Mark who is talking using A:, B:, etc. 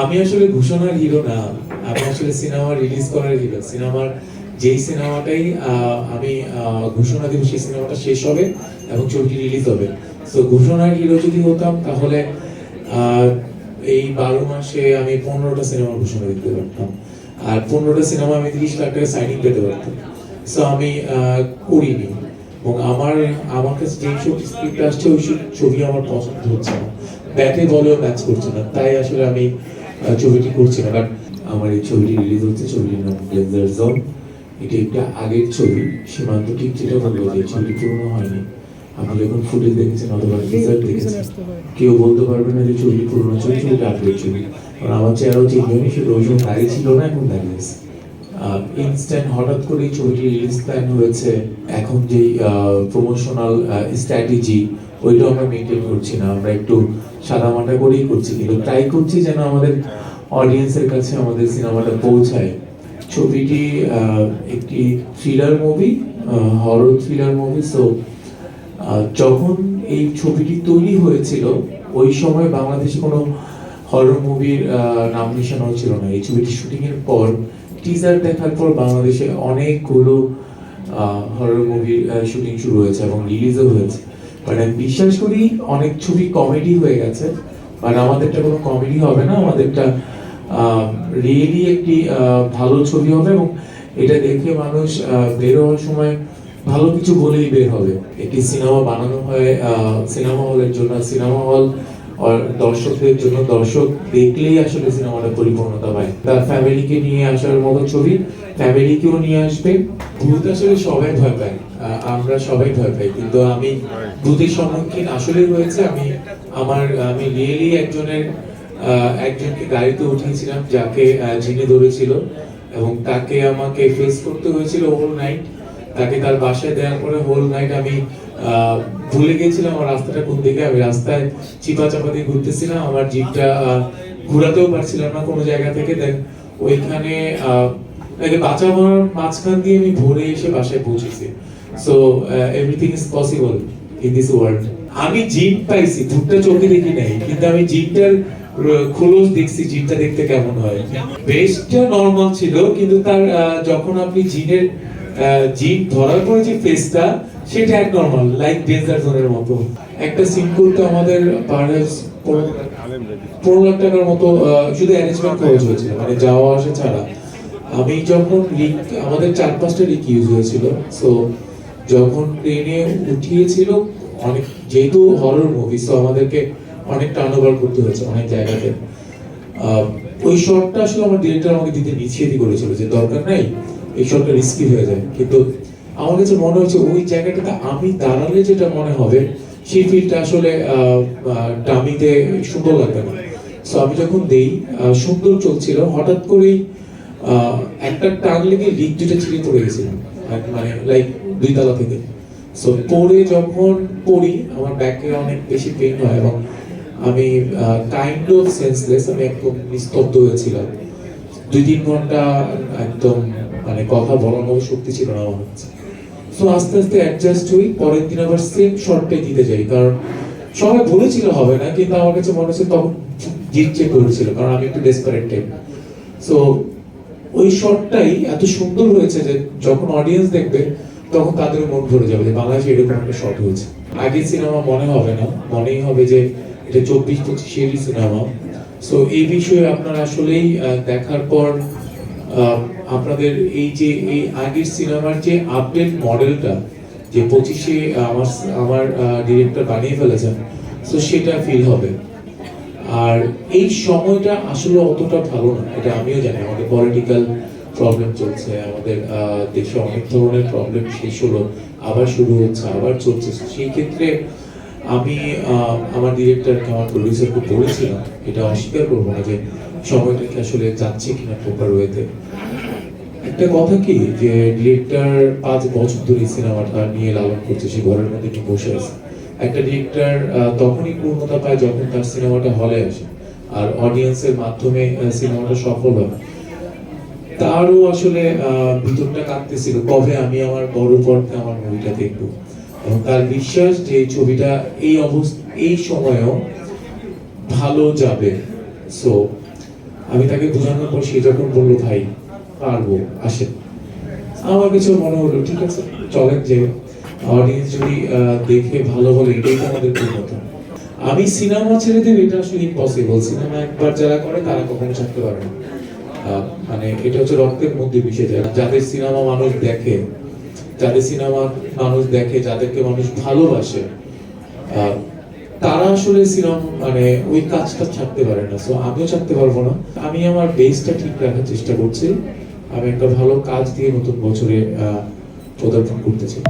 A: আমি আসলে ঘোষণার হিরো না, আমি আসলে সিনেমা রিলিজ করার হিরো সিনেমার যেই সিনেমাটাই আমি ঘোষণা দিব সেই সিনেমাটা শেষ হবে এবং ছবিটি রিলিজ হবে। তো ঘোষণার হিরো যদি হতাম তাহলে এই বারো মাসে আমি পনেরোটা সিনেমার ঘোষণা দিতে পারতাম। আর পনেরোটা সিনেমা আমি তিরিশ লাখ টাকা সাইনিং পেতে পারতাম। সো আমি করিনি। এবং আমার আমার কাছে যে সব স্ক্রিপ্ট আসছে, ওই সব ছবি আমার পছন্দ হচ্ছে না। ব্যাটে বলেও ম্যাচ করছে না। তাই আসলে আমি ছবিটি করছি না বাট আমার এই ছবিটি রিলিজ হচ্ছে ছবিটির নাম ডেঞ্জার জোন এটি একটা আগের ছবি, সীমান্ত ঠিক যেটা বলল যে ছবিটি পুরনো হয়নি। আপনি যখন ফুটেজ দেখেছেন অথবা রিজাল্ট দেখেছেন কেউ বলতে পারবে না যে ছবিটি পুরনো ছবি ছবিটা আগের ছবি কারণ আমার চেহারাও চেঞ্জ হয়নি সেটা ওই সময় দাঁড়িয়ে ছিল না এখন দাঁড়িয়ে আছে ইনস্ট্যান্ট হঠাৎ করে ছবিটি রিলিজ প্ল্যান হয়েছে। এখন যে প্রমোশনাল স্ট্র্যাটেজি ওইটাও আমরা মেনটেন করছি না। আমরা একটু সাদামাটা করেই করছি। কিন্তু ট্রাই করছি যেন আমাদের অডিয়েন্সের কাছে আমাদের সিনেমাটা পৌঁছায়। ছবিটি একটি thriller movie horror thriller movie so যখন এই ছবিটি তৈরি হয়েছিল, ওই সময় বাংলাদেশে কোনো হরর মুভির নাম নিশানাও ছিল না। এই ছবিটি শুটিং এর পর টিজার দেখার পর বাংলাদেশে অনেকগুলো হরর মুভির শুটিং শুরু হয়েছে এবং রিলিজও হয়েছে। বাট আমি বিশ্বাস করি অনেক ছবি কমেডি হয়ে গেছে বাট আমাদেরটা কোনো কমেডি হবে না, আমাদেরটা রিয়েলি একটি ভালো ছবি হবে এবং এটা দেখে মানুষ বের হওয়ার সময় ভালো কিছু বলেই বের হবে। একটি সিনেমা বানানো হয় সিনেমা হলের জন্য, সিনেমা হল দর্শকদের জন্য দর্শক দেখলেই আসলে সিনেমাটা পরিপূর্ণতা পায়। তার ফ্যামিলিকে নিয়ে আসার মতো ছবি ফ্যামিলিকেও নিয়ে আসবে। ভূত আসলে সবাই ভয় পায়। আমরা সবাই ভয় পাই। কিন্তু আমি ভূতের সম্মুখীন আসলে হয়েছে। আমি, আমার, আমি রিয়েলি একজনের একজনকে গাড়িতে উঠিয়েছিলাম যাকে জিনে ধরেছিল এবং তাকে আমাকে ফেস করতে হয়েছিল হোল নাইট তাকে তার বাসায় দেওয়ার পরে হোল নাইট আমি ভুলে গেছিলাম আমার রাস্তাটা কোন দিকে? আমি রাস্তায় চিপা চাপা দিয়ে ঘুরতেছিলাম। আমার জিপটা ঘোরাতেও পারছিলাম না কোনো জায়গা থেকে। দেন ওইখানে মাঝখান দিয়ে আমি ভোরে এসে বাসায় পৌঁছেছি। So everything is possible in this world আমি জিপ পাইছি চোখে দেখি নাই, কিন্তু আমি জিপটার খোলস দেখছি জিপটা দেখতে কেমন হয়। বেশটা নর্মাল ছিল, কিন্তু তার যখন আপনি জিনের জিপ ধরার পরে যে ফেসটা সেটা এক নর্মাল লাইক ডেঞ্জার জোনের মতো। একটা সিন করতে আমাদের পারহাপস পনেরো লাখ টাকার মতো শুধু অ্যারেঞ্জমেন্ট খরচ হয়েছিল মানে যাওয়া আসা ছাড়া। আমি যখন লিক আমাদের চার পাঁচটা লিক ইউজ হয়েছিল সো যখন ট্রেনে উঠিয়েছিল, অনেক, যেহেতু হরর মুভি সো আমাদেরকে অনেক টার্ন ওভার করতে হয়েছে অনেক জায়গাতে। ওই শটটা আসলে আমার ডিরেক্টর আমাকে দিতে নিশ্চিতই করেছিল যে দরকার নাই, এই শটটা রিস্কি হয়ে যায়। কিন্তু আমার কাছে মনে হচ্ছে ওই জায়গাটাতে আমি দাঁড়ালে যেটা মনে হবে, সেই ফিলটা আসলে ডামিতে সুন্দর লাগবে না। সো আমি যখন দেই সুন্দর চলছিল, হঠাৎ করেই একটা টান লেগে লিক দুটা ছিঁড়ে পড়ে গেছিলাম মানে লাইক দুই তলা থেকে। সো পড়ে যখন পড়ি, আমার ব্যাকে অনেক বেশি পেন হয় এবং আমি কাইন্ড অফ সেন্সলেস আমি একদম নিস্তব্ধ হয়েছিলাম দুই তিন ঘণ্টা একদম মানে কথা বলার মতো শক্তি ছিল না আমার কাছে। সো আস্তে আস্তে অ্যাডজাস্ট হই, পরের দিন আবার সেম শর্টটাই দিতে যাই। কারণ সবাই বলেছিল হবে না, কিন্তু আমার কাছে মনে হচ্ছে তখন জিত চেক করেছিল, কারণ আমি একটু ডেসপারেট টাইপ সো ওই শটটাই এত সুন্দর হয়েছে যে যখন অডিয়েন্স দেখবে, তখন তাদের মন ভরে যাবে যে বাংলাদেশে এরকম একটা শট হয়েছে। আগের সিনেমা মনে হবে না, মনেই হবে যে এটা চব্বিশ, পঁচিশেরই সিনেমা সো এই বিষয়ে আপনারা আসলেই দেখার পর আপনাদের এই যে, এই আগের সিনেমার যে আপডেট মডেলটা যে পঁচিশে আমার আমার ডিরেক্টর বানিয়ে ফেলেছেন, তো সেটা ফিল হবে। আর এই সময়টা আসলে অতটা ভালো না, এটা আমিও জানি। আমাদের পলিটিক্যাল প্রবলেম চলছে, আমাদের দেশে অনেক ধরনের প্রবলেম শেষ হলো, আবার শুরু হচ্ছে, আবার চলছে। সেই ক্ষেত্রে আমি আমার ডিরেক্টরকে আমার প্রডিউসারকে বলেছিলাম, এটা অস্বীকার করব না যে সময়টা কি আসলে যাচ্ছে কিনা প্রপার ওয়েতে একটা কথা কি, যে ডিরেক্টর পাঁচ বছর ধরে সিনেমাটা নিয়ে লালন করছে, সে ঘরের মধ্যে নিয়ে বসে আছে। একটা ডিরেক্টর তখনই পূর্ণতা পায় যখন তার সিনেমাটা হলে আসে। আর অডিয়েন্সের মাধ্যমে সিনেমাটা সফল হয়। তারও আসলে ভিতরটা কাঁদতেছিল কবে আমি আমার বড় পর্দায় আমার মুভিটা দেখব? এবং তার বিশ্বাস যে ছবিটা এই অবস্থা, এই সময়েও ভালো যাবে। সো আমি তাকে বোঝানোর পর সে যখন বলল, ভাই আসেন আমার কাছে মনে হলো, ঠিক আছে? চলেন যে অডিয়েন্স যদি দেখে ভালো বলে, এটাই তো আমাদের পূর্ণতা আমি সিনেমা ছেড়ে এটা আসলে ইম্পসিবল সিনেমা একবার যারা করে, তারা কখনো ছাড়তে পারে না। মানে এটা হচ্ছে রক্তের মধ্যে মিশে যায়। যাদের সিনেমা মানুষ দেখে, যাদের সিনেমা মানুষ দেখে, যাদেরকে মানুষ ভালোবাসে তারা আসলে সিনেমা মানে ওই কাজটা ছাড়তে পারে না। সো আমিও ছাড়তে পারব না। আমি আমার বেসটা ঠিক রাখার চেষ্টা করছি। আমি একটা ভালো কাজ দিয়ে নতুন বছরে পদার্পণ করতে চাই।